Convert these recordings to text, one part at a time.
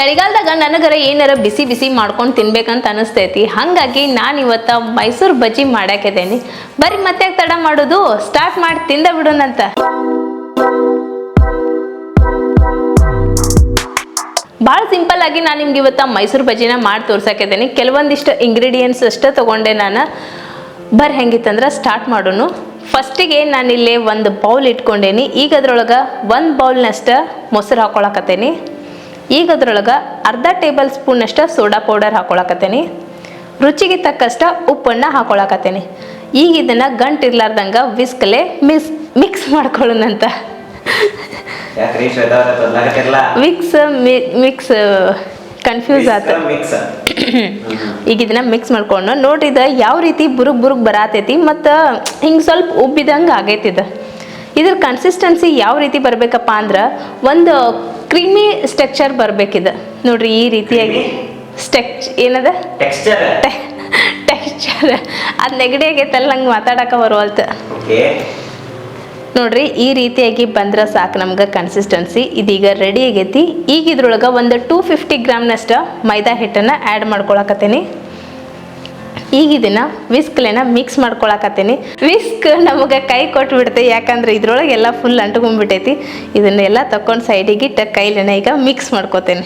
ಚಳಿಗಾಲದಾಗ ನನಗರ ಏನಾರ ಬಿಸಿ ಬಿಸಿ ಮಾಡ್ಕೊಂಡು ತಿನ್ಬೇಕಂತ ಅನಿಸ್ತೈತಿ. ಹಾಗಾಗಿ ನಾನು ಇವತ್ತ ಮೈಸೂರು ಬಜ್ಜಿ ಮಾಡಾಕಿದ್ದೇನೆ ಬರೀ ಮತ್ತೆ ತಡ ಮಾಡೋದು? ಸ್ಟಾರ್ಟ್ ಮಾಡಿ ತಿಂದ ಬಿಡೋಣಂತ. ಭಾಳ ಸಿಂಪಲ್ ಆಗಿ ನಾನು ನಿಮ್ಗೆ ಇವತ್ತು ಮೈಸೂರು ಬಜ್ಜಿನ ಮಾಡಿ ತೋರ್ಸಾಕಿದ್ದೇನೆ ಕೆಲವೊಂದಿಷ್ಟು ಇಂಗ್ರೀಡಿಯೆಂಟ್ಸ್ ಅಷ್ಟೇ ತೊಗೊಂಡೆ ನಾನು. ಬರ್ ಹೆಂಗಿತ್ತಂದ್ರೆ ಸ್ಟಾರ್ಟ್ ಮಾಡೋನು. ಫಸ್ಟಿಗೆ ನಾನಿಲ್ಲಿ ಒಂದು ಬೌಲ್ ಇಟ್ಕೊಂಡೇನಿ. ಈಗ ಅದ್ರೊಳಗೆ ಒಂದು ಬೌಲ್ನಷ್ಟು ಮೊಸರು ಹಾಕೊಳಕತ್ತೇನಿ. ಈಗ ಅದ್ರೊಳಗೆ ಅರ್ಧ ಟೇಬಲ್ ಸ್ಪೂನಷ್ಟು ಸೋಡಾ ಪೌಡರ್ ಹಾಕೊಳಕತ್ತೀನಿ. ರುಚಿಗೆ ತಕ್ಕಷ್ಟು ಉಪ್ಪನ್ನು ಹಾಕೊಳಕತ್ತೀನಿ. ಈಗ ಇದನ್ನು ಗಂಟು ಇರ್ಲಾರ್ದಂಗೆ ವಿಸ್ಕಲೆ ಮಿಕ್ಸ್ ಮಿಕ್ಸ್ ಮಾಡ್ಕೊಳ್ಳೋಣಂತ. ಮಿಕ್ಸ್ ಮಿಕ್ಸ್ ಕನ್ಫ್ಯೂಸ್ ಆತ. ಮಿಕ್ಸ್ ಈಗ ಇದನ್ನ ಮಿಕ್ಸ್ ಮಾಡ್ಕೊಂಡು ನೋಡ್ರಿ ಇದು ಯಾವ ರೀತಿ ಬುರುಗ್ ಬುರುಗ್ ಬರಾತೈತಿ ಮತ್ತು ಹಿಂಗೆ ಸ್ವಲ್ಪ ಉಬ್ಬಿದಂಗೆ ಆಗೈತಿದ ಇದು. ಇದ್ರ ಕನ್ಸಿಸ್ಟೆನ್ಸಿ ಯಾವ ರೀತಿ ಬರಬೇಕಪ್ಪ ಅಂದ್ರೆ ಒಂದು ಕ್ರೀಮಿ ಸ್ಟ್ರಕ್ಚರ್ ಬರ್ಬೇಕಿದು. ನೋಡ್ರಿ ಈ ರೀತಿಯಾಗಿ ಸ್ಟೆಕ್ಚ್ ಏನದ? ಟೆಕ್ಸ್ಚರ್ ಟೆಕ್ಸ್ಚರ್ ಅದು ನೆಗಡಿ ಆಗೈತಲ್ಲ ನಂಗೆ ಮಾತಾಡಕ್ಕೆ ಬರುವಲ್ತು. ನೋಡ್ರಿ ಈ ರೀತಿಯಾಗಿ ಬಂದ್ರೆ ಸಾಕು ನಮ್ಗೆ ಕನ್ಸಿಸ್ಟೆನ್ಸಿ ಇದೀಗ ರೆಡಿ ಆಗೈತಿ. ಈಗ ಇದ್ರೊಳಗೆ ಒಂದು ಟೂ ಫಿಫ್ಟಿ ಗ್ರಾಮ್ನಷ್ಟು ಮೈದಾ ಹಿಟ್ಟನ್ನು ಆ್ಯಡ್ ಮಾಡ್ಕೊಳಕತ್ತೀನಿ. ಈಗ ಇದನ್ನ ವಿಸ್ಕ್ಲೆನ ಮಿಕ್ಸ್ ಮಾಡ್ಕೊಳಕತ್ತೀನಿ. ವಿಸ್ಕ್ ನಮಗೆ ಕೈ ಕೊಟ್ಟು ಬಿಡುತ್ತೆ ಯಾಕಂದ್ರೆ ಇದ್ರೊಳಗೆ ಎಲ್ಲ ಫುಲ್ ಅಂಟ್ಕೊಂಡ್ಬಿಟ್ಟೈತಿ. ಇದನ್ನೆಲ್ಲ ತಕೊಂಡು ಸೈಡಿಗೆ ಇಟ್ಟ ಕೈಲೇನ ಈಗ ಮಿಕ್ಸ್ ಮಾಡ್ಕೋತೇನೆ.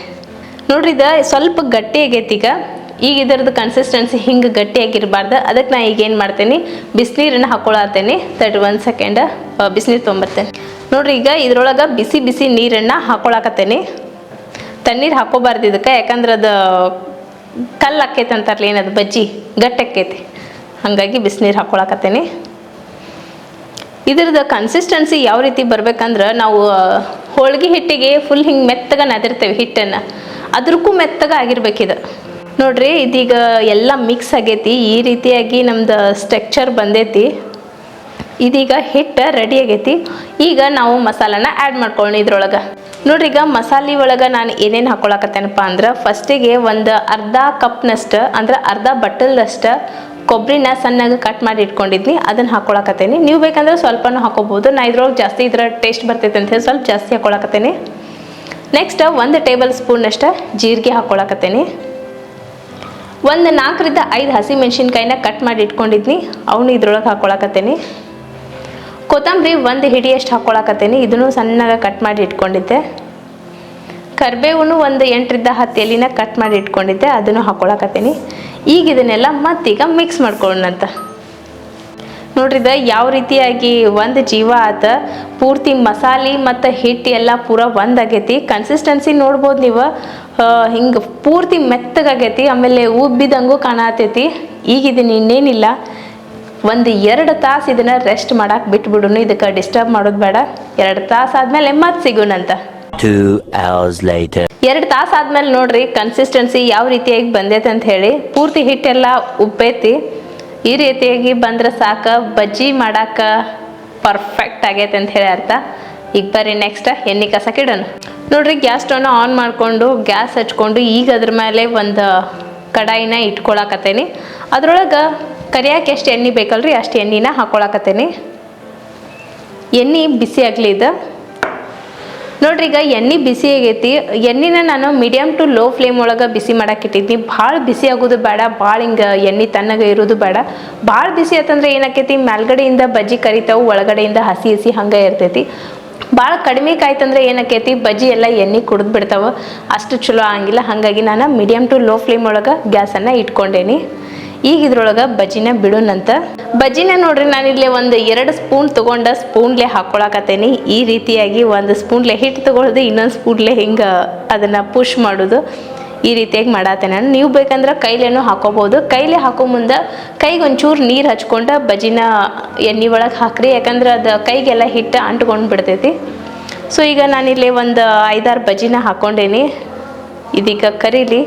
ನೋಡ್ರಿ ಇದು ಸ್ವಲ್ಪ ಗಟ್ಟಿ ಆಗೈತಿ ಈಗ. ಈಗ ಇದರದ್ದು ಕನ್ಸಿಸ್ಟೆನ್ಸಿ ಹಿಂಗೆ ಗಟ್ಟಿಯಾಗಿರಬಾರ್ದು ಅದಕ್ಕೆ ನಾ ಈಗ ಏನು ಮಾಡ್ತೇನೆ? ಬಿಸಿನೀರನ್ನು ಹಾಕೊಳತ್ತೇನೆ ತರ್ಟಿ ಒನ್ ಸೆಕೆಂಡ್ ಬಿಸಿನೀರು ತೊಗೊಂಬರ್ತೇನೆ. ನೋಡ್ರಿ ಈಗ ಇದ್ರೊಳಗೆ ಬಿಸಿ ಬಿಸಿ ನೀರನ್ನು ಹಾಕೊಳಕತ್ತೇನೆ. ತಣ್ಣೀರು ಹಾಕೋಬಾರ್ದು ಇದಕ್ಕೆ, ಯಾಕಂದ್ರೆ ಅದು ಕಲ್ಲು ಆಕೈತೆ ಅಂತಾರಲ್ಲ, ಏನದು ಬಜ್ಜಿ? ಗಟ್ಟಕ್ಕೈತೆ ಹಾಗಾಗಿ ಬಿಸಿನೀರು ಹಾಕ್ಕೊಳಕತ್ತೇನೆ ಇದ್ರದ್ದು ಕನ್ಸಿಸ್ಟೆನ್ಸಿ ಯಾವ ರೀತಿ ಬರ್ಬೇಕಂದ್ರೆ ನಾವು ಹೋಳ್ಗೆ ಹಿಟ್ಟಿಗೆ ಫುಲ್ ಹಿಂಗೆ ಮೆತ್ತಗ ನದಿರ್ತೇವೆ ಹಿಟ್ಟನ್ನು. ಅದ್ರಕ್ಕೂ ಮೆತ್ತಗೆ ಆಗಿರ್ಬೇಕಿದು ನೋಡ್ರಿ, ಇದೀಗ ಎಲ್ಲ ಮಿಕ್ಸ್ ಆಗೈತಿ. ಈ ರೀತಿಯಾಗಿ ನಮ್ದು ಸ್ಟ್ರಕ್ಚರ್ ಬಂದೈತಿ. ಇದೀಗ ಹಿಟ್ಟು ರೆಡಿ ಆಗೈತಿ. ಈಗ ನಾವು ಮಸಾಲಾನ ಆ್ಯಡ್ ಮಾಡ್ಕೊಳ್ಳೋಣ ಇದ್ರೊಳಗೆ. ನೋಡ್ರಿ, ಈಗ ಮಸಾಲೆ ಒಳಗೆ ನಾನು ಏನೇನು ಹಾಕೊಳಕತ್ತೇನಪ್ಪ ಅಂದ್ರೆ ಫಸ್ಟಿಗೆ ಒಂದು ಅರ್ಧ ಕಪ್ನಷ್ಟು ಅಂದ್ರೆ ಅರ್ಧ ಬಟ್ಟಲ್ದಷ್ಟು ಕೊಬ್ಬರಿನ ಸಣ್ಣಗೆ ಕಟ್ ಮಾಡಿ ಇಟ್ಕೊಂಡಿದ್ನಿ, ಅದನ್ನು ಹಾಕೊಳಕತ್ತೇನೆ. ನೀವು ಬೇಕಂದ್ರೆ ಸ್ವಲ್ಪನೂ ಹಾಕೋಬೋದು ನಾ ಇದ್ರೊಳಗೆ ಜಾಸ್ತಿ ಇದ್ರ ಟೇಸ್ಟ್ ಬರ್ತೈತೆ ಅಂತ ಹೇಳಿ ಸ್ವಲ್ಪ ಜಾಸ್ತಿ ಹಾಕೊಳಕತ್ತೇನೆ. ನೆಕ್ಸ್ಟ್ ಒಂದು ಟೇಬಲ್ ಸ್ಪೂನಷ್ಟು ಜೀರಿಗೆ ಹಾಕೊಳಕತ್ತೇನೆ. ಒಂದು ನಾಲ್ಕರಿಂದ ಐದು ಹಸಿ ಮೆಣಸಿನ್ಕಾಯಿನ ಕಟ್ ಮಾಡಿ ಇಟ್ಕೊಂಡಿದ್ನಿ, ಅವನು ಇದ್ರೊಳಗೆ ಹಾಕೊಳಕತ್ತೇನಿ. ಕೊತ್ತಂಬರಿ ಒಂದು ಹಿಡಿಯಷ್ಟು ಹಾಕೊಳಕತ್ತೀನಿ. ಇದನ್ನು ಸಣ್ಣಗೆ ಕಟ್ ಮಾಡಿ ಇಟ್ಕೊಂಡಿದ್ದೆ. ಕರಿಬೇವನ್ನು ಒಂದು ಎಂಟರಿಂದ ಹತ್ತು ಎಲಿನ ಕಟ್ ಮಾಡಿ ಇಟ್ಕೊಂಡಿದ್ದೆ. ಅದನ್ನು ಹಾಕ್ಕೊಳಕತ್ತೀನಿ ಈಗ ಇದನ್ನೆಲ್ಲ ಮತ್ತೀಗ ಮಿಕ್ಸ್ ಮಾಡ್ಕೊಳ್ಳೋಣಂತ. ನೋಡ್ರಿದ ಯಾವ ರೀತಿಯಾಗಿ ಒಂದು ಜೀವ ಆತ. ಪೂರ್ತಿ ಮಸಾಲೆ ಮತ್ತು ಹಿಟ್ಟು ಎಲ್ಲ ಪೂರ ಒಂದಾಗೈತಿ ಕನ್ಸಿಸ್ಟೆನ್ಸಿ ನೋಡ್ಬೋದು ನೀವು. ಹಿಂಗೆ ಪೂರ್ತಿ ಮೆತ್ತಗಾಗೈತಿ. ಆಮೇಲೆ ಉಬ್ಬಿದಂಗೂ ಕಾಣತೈತಿ. ಈಗ ಇನ್ನೇನಿಲ್ಲ. ಒಂದು ಎರಡು ತಾಸು ಇದನ್ನ ರೆಸ್ಟ್ ಮಾಡಕ್ಕೆ ಬಿಟ್ಬಿಡುನು ಇದಕ್ಕೆ ಡಿಸ್ಟರ್ಬ್ ಮಾಡೋದು ಬೇಡ. ಎರಡು ತಾಸು ಆದ್ಮೇಲೆ ಮತ್ತೆ ಸಿಗೋಣಂತ. ಎರಡು ತಾಸು ಆದ್ಮೇಲೆ ನೋಡ್ರಿ ಕನ್ಸಿಸ್ಟೆನ್ಸಿ ಯಾವ ರೀತಿಯಾಗಿ ಬಂದೈತೆ ಅಂತ ಹೇಳಿ ಪೂರ್ತಿ ಹಿಟ್ಟೆಲ್ಲ ಉಪ್ಪೈತಿ. ಈ ರೀತಿಯಾಗಿ ಬಂದ್ರೆ ಸಾಕ ಬಜ್ಜಿ ಮಾಡಾಕ ಪರ್ಫೆಕ್ಟ್ ಆಗೈತೆ ಅಂತ ಹೇಳಿ ಅರ್ಥ. ಈಗ ಬರ್ರಿ ನೆಕ್ಸ್ಟ್ ಎಣ್ಣೆ ಕಸಕ್ಕೆ ಇಡೋಣ ನೋಡ್ರಿ ಗ್ಯಾಸ್ ಸ್ಟವ್ನ ಆನ್ ಮಾಡಿಕೊಂಡು ಗ್ಯಾಸ್ ಹಚ್ಕೊಂಡು ಈಗ ಅದ್ರ ಮೇಲೆ ಒಂದು ಕಡಾಯಿನ ಇಟ್ಕೊಳಕತ್ತೇನಿ. ಅದ್ರೊಳಗೆ ಕರಿಯಾಕೆ ಎಷ್ಟು ಎಣ್ಣೆ ಬೇಕಲ್ರಿ? ಅಷ್ಟು ಎಣ್ಣೆನ ಹಾಕೊಳಕತ್ತೇನೆ. ಎಣ್ಣೆ ಬಿಸಿ ಆಗಲಿ ಇದು. ನೋಡ್ರಿ ಈಗ ಎಣ್ಣೆ ಬಿಸಿ ಆಗೈತಿ. ಎಣ್ಣೆನ ನಾನು ಮೀಡಿಯಮ್ ಟು ಲೋ ಫ್ಲೇಮ್ ಒಳಗೆ ಬಿಸಿ ಮಾಡಕ್ಕೆ ಇಟ್ಟಿದ್ದೀನಿ ಭಾಳ ಬಿಸಿ ಆಗೋದು ಬೇಡ, ಭಾಳ ಹಿಂಗೆ ಎಣ್ಣೆ ತಣ್ಣಗೆ ಇರೋದು ಬೇಡ. ಭಾಳ ಬಿಸಿ ಆಯ್ತಂದ್ರೆ ಏನಾಕೈತಿ? ಮೇಲ್ಗಡೆಯಿಂದ ಬಜ್ಜಿ ಕರಿತಾವು, ಒಳಗಡೆಯಿಂದ ಹಸಿ ಹಸಿ ಹಂಗೆ ಇರ್ತೈತಿ. ಭಾಳ ಕಡಿಮೆ ಕಾಯ್ತಂದ್ರೆ ಏನಾಕೈತಿ? ಬಜ್ಜಿ ಎಲ್ಲ ಎಣ್ಣೆ ಕುಡಿದು ಬಿಡ್ತಾವೆ. ಅಷ್ಟು ಚಲೋ ಆಗಂಗಿಲ್ಲ. ಹಾಗಾಗಿ ನಾನು ಮೀಡಿಯಮ್ ಟು ಲೋ ಫ್ಲೇಮ್ ಒಳಗೆ ಗ್ಯಾಸನ್ನು ಇಟ್ಕೊಂಡೇನಿ. ಈಗ ಇದ್ರೊಳಗೆ ಬಜ್ಜಿನ ಬಿಡೋಣಂತ ಬಜ್ಜಿನ ನೋಡ್ರಿ ಇಲ್ಲಿ ಒಂದು ಎರಡು ಸ್ಪೂನ್ ತೊಗೊಂಡ ಸ್ಪೂನ್ಲೆ ಹಾಕೊಳಕತ್ತೇನಿ. ಈ ರೀತಿಯಾಗಿ ಒಂದು ಸ್ಪೂನ್ಲೆ ಹಿಟ್ಟು ತೊಗೊಳೋದು, ಇನ್ನೊಂದು ಸ್ಪೂನ್ಲೆ ಹಿಂಗೆ ಅದನ್ನು ಪುಷ್ ಮಾಡೋದು. ಈ ರೀತಿಯಾಗಿ ಮಾಡತ್ತೆ ನಾನು. ನೀವು ಬೇಕಂದ್ರೆ ಕೈಲೇನು ಹಾಕೋಬಹುದು. ಕೈಲೇ ಹಾಕೋ ಮುಂದೆ ಕೈಗೆ ಒಂಚೂರು ನೀರು ಹಚ್ಕೊಂಡು ಬಜ್ಜಿನ ಎಣ್ಣೆ ಒಳಗೆ ಹಾಕ್ರಿ. ಯಾಕಂದ್ರೆ ಅದು ಕೈಗೆಲ್ಲ ಹಿಟ್ಟು ಅಂಟ್ಕೊಂಡು ಬಿಡ್ತೈತಿ. ಸೊ ಈಗ ನಾನಿಲ್ಲಿ ಒಂದು ಐದಾರು ಬಜ್ಜಿನ ಹಾಕ್ಕೊಂಡೇನಿ ಇದೀಗ ಕರೀಲಿ.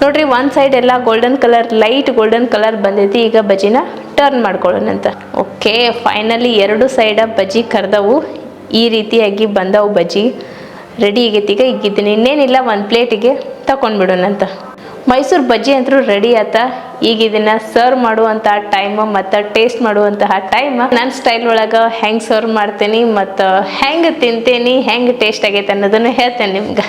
ನೋಡ್ರಿ, ಒಂದು ಸೈಡ್ ಎಲ್ಲ golden colour light golden colour ಬಂದೈತಿ. ಈಗ ಬಜ್ಜಿನ ಟರ್ನ್ ಮಾಡ್ಕೊಳ್ಳೋಣಂತ ಓಕೆ ಫೈನಲಿ ಎರಡು ಸೈಡ ಬಜ್ಜಿ ಕರೆದವು. ಈ ರೀತಿಯಾಗಿ ಬಂದವು ಬಜ್ಜಿ. ರೆಡಿ ಆಗೈತಿ ಈಗ ಇದನ್ನ ಇನ್ನೇನಿಲ್ಲ, ಒಂದು ಪ್ಲೇಟಿಗೆ ತಗೊಂಡ್ಬಿಡೋಣಂತ ಮೈಸೂರು ಬಜ್ಜಿ ಅಂತೂ ರೆಡಿ ಆತ. ಈಗ ಇದನ್ನ ಸರ್ವ್ ಮಾಡುವಂಥ ಟೈಮ್ ಮತ್ತು ಟೇಸ್ಟ್ ಮಾಡುವಂತಹ ಟೈಮ್ ನನ್ನ ಸ್ಟೈಲ್ ಒಳಗೆ ಹೆಂಗೆ ಸರ್ವ್ ಮಾಡ್ತೀನಿ, ಮತ್ತು ಹೆಂಗೆ ತಿಂತೀನಿ, ಹೆಂಗೆ ಟೇಸ್ಟ್ ಆಗೈತೆ ಅನ್ನೋದನ್ನು ಹೇಳ್ತೇನೆ ನಿಮ್ಗೆ.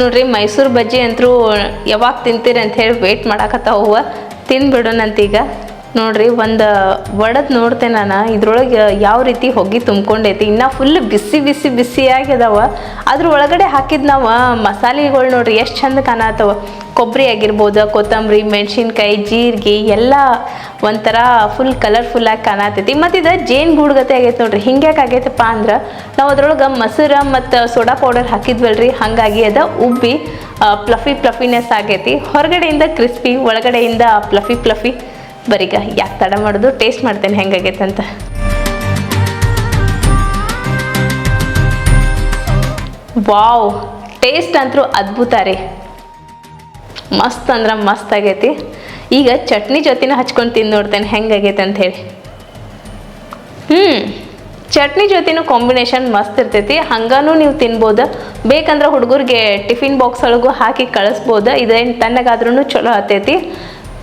ನೋಡ್ರಿ ಮೈಸೂರು ಬಜ್ಜಿ ಅಂತರೂ ಯಾವಾಗ ತಿಂತೀರಿ ಅಂತ ಹೇಳಿ ವೇಟ್ ಮಾಡಾಕತ್ತಾವ ತಿಂದ್ಬಿಡೋಣಂತೀಗ ನೋಡ್ರಿ, ಒಂದು ಒಡದ್ ನೋಡ್ತೆ ನಾನು, ಇದ್ರೊಳಗೆ ಯಾವ ರೀತಿ ಹೊಗೆ ತುಂಬ್ಕೊಂಡೈತಿ, ಇನ್ನು ಫುಲ್ ಬಿಸಿ ಬಿಸಿ ಬಿಸಿಯಾಗಿ ಅದಾವ ಅದ್ರ ಒಳಗಡೆ ಹಾಕಿದ ನಾವು ಮಸಾಲೆಗಳು ನೋಡ್ರಿ, ಎಷ್ಟು ಚಂದ ಕಾಣತ್ತವ ಕೊಬ್ಬರಿ ಆಗಿರ್ಬೋದು, ಕೊತ್ತಂಬರಿ, ಮೆಣಸಿನ್ಕಾಯಿ, ಜೀರಿಗೆ, ಎಲ್ಲ ಒಂಥರ ಫುಲ್ ಕಲರ್ಫುಲ್ಲಾಗಿ ಕಾಣತೈತಿ. ಮತ್ತು ಇದು ಜೇನು ಗೂಡ್ಗತೆ ಆಗೈತೆ ನೋಡ್ರಿ ಹಿಂಗ್ಯಾಕೆ ಆಗೈತಪ್ಪ ಅಂದ್ರೆ, ನಾವು ಅದ್ರೊಳಗೆ ಮೊಸರು ಮತ್ತು ಸೋಡಾ ಪೌಡರ್ ಹಾಕಿದ್ವಲ್ರಿ, ಹಾಗಾಗಿ ಅದು ಉಬ್ಬಿ ಪ್ಲಫಿ ಪ್ಲಫಿನೆಸ್ ಆಗೈತಿ. ಹೊರಗಡೆಯಿಂದ ಕ್ರಿಸ್ಪಿ ಒಳಗಡೆಯಿಂದ ಪ್ಲಫಿ ಪ್ಲಫಿ ಬರೀಗ ಯಾಕೆ ತಡ ಮಾಡೋದು? ಟೇಸ್ಟ್ ಮಾಡ್ತೇನೆ ಹೆಂಗಾಗೈತೆ ಅಂತ ವಾವ್ ಟೇಸ್ಟ್ ಅಂತೂ ಅದ್ಭುತ ರೀ. ಮಸ್ತ್ ಅಂದ್ರೆ ಮಸ್ತ್ ಆಗೈತಿ. ಈಗ ಚಟ್ನಿ ಜೊತೆನ ಹಚ್ಕೊಂಡು ತಿಂದು ನೋಡ್ತೇನೆ ಹೆಂಗಾಗೈತೆ ಅಂತ ಹೇಳಿ ಹ್ಞೂ ಚಟ್ನಿ ಜೊತೆನೂ ಕಾಂಬಿನೇಷನ್ ಮಸ್ತ್ ಇರ್ತೈತಿ. ಹಂಗಾನು ನೀವು ತಿನ್ಬೋದು. ಬೇಕಂದ್ರೆ ಹುಡುಗರಿಗೆ ಟಿಫಿನ್ ಬಾಕ್ಸ್ ಒಳಗೂ ಹಾಕಿ ಕಳಿಸ್ಬೋದು. ಇದೇನು ತಣ್ಣಗಾದ್ರೂ ಚಲೋ ಆತೈತಿ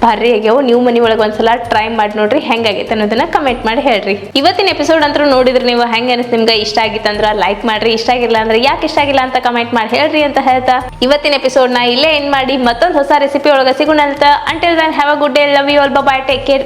ಭಾರಿ ಆಗ್ಯಾವ. ನೀವು ಮನೆ ಒಳಗೆ ಒಂದ್ಸಲ ಟ್ರೈ ಮಾಡಿ ನೋಡ್ರಿ ಹೆಂಗಾಗೈತೆ ಅನ್ನೋದನ್ನ ಕಮೆಂಟ್ ಮಾಡಿ ಹೇಳ್ರಿ. ಇವತ್ತಿನ ಎಪಿಸೋಡ್ ಅಂತೂ ನೋಡಿದ್ರೆ ನೀವು ಹೆಂಗೆ ಅನಿಸ್ ನಿಮ್ಗೆ ಇಷ್ಟ ಆಗಿತ್ತಂದ್ರ ಲೈಕ್ ಮಾಡ್ರಿ. ಇಷ್ಟ ಆಗಿಲ್ಲ ಅಂದ್ರೆ ಯಾಕೆ ಇಷ್ಟ ಆಗಿಲ್ಲ ಅಂತ ಕಮೆಂಟ್ ಮಾಡಿ ಹೇಳ್ರಿ ಅಂತ ಹೇಳ್ತಾ. ಇವತ್ತಿನ ಎಪಿಸೋಡ್ನ ಇಲ್ಲೇ ಏನ್ ಮಾಡಿ ಮತ್ತೊಂದು ಹೊಸ ರೆಸಿಪಿ ಒಳಗೆ ಸಿಗೋಣ ಅಂತ. Until then have a good day love you all bye take care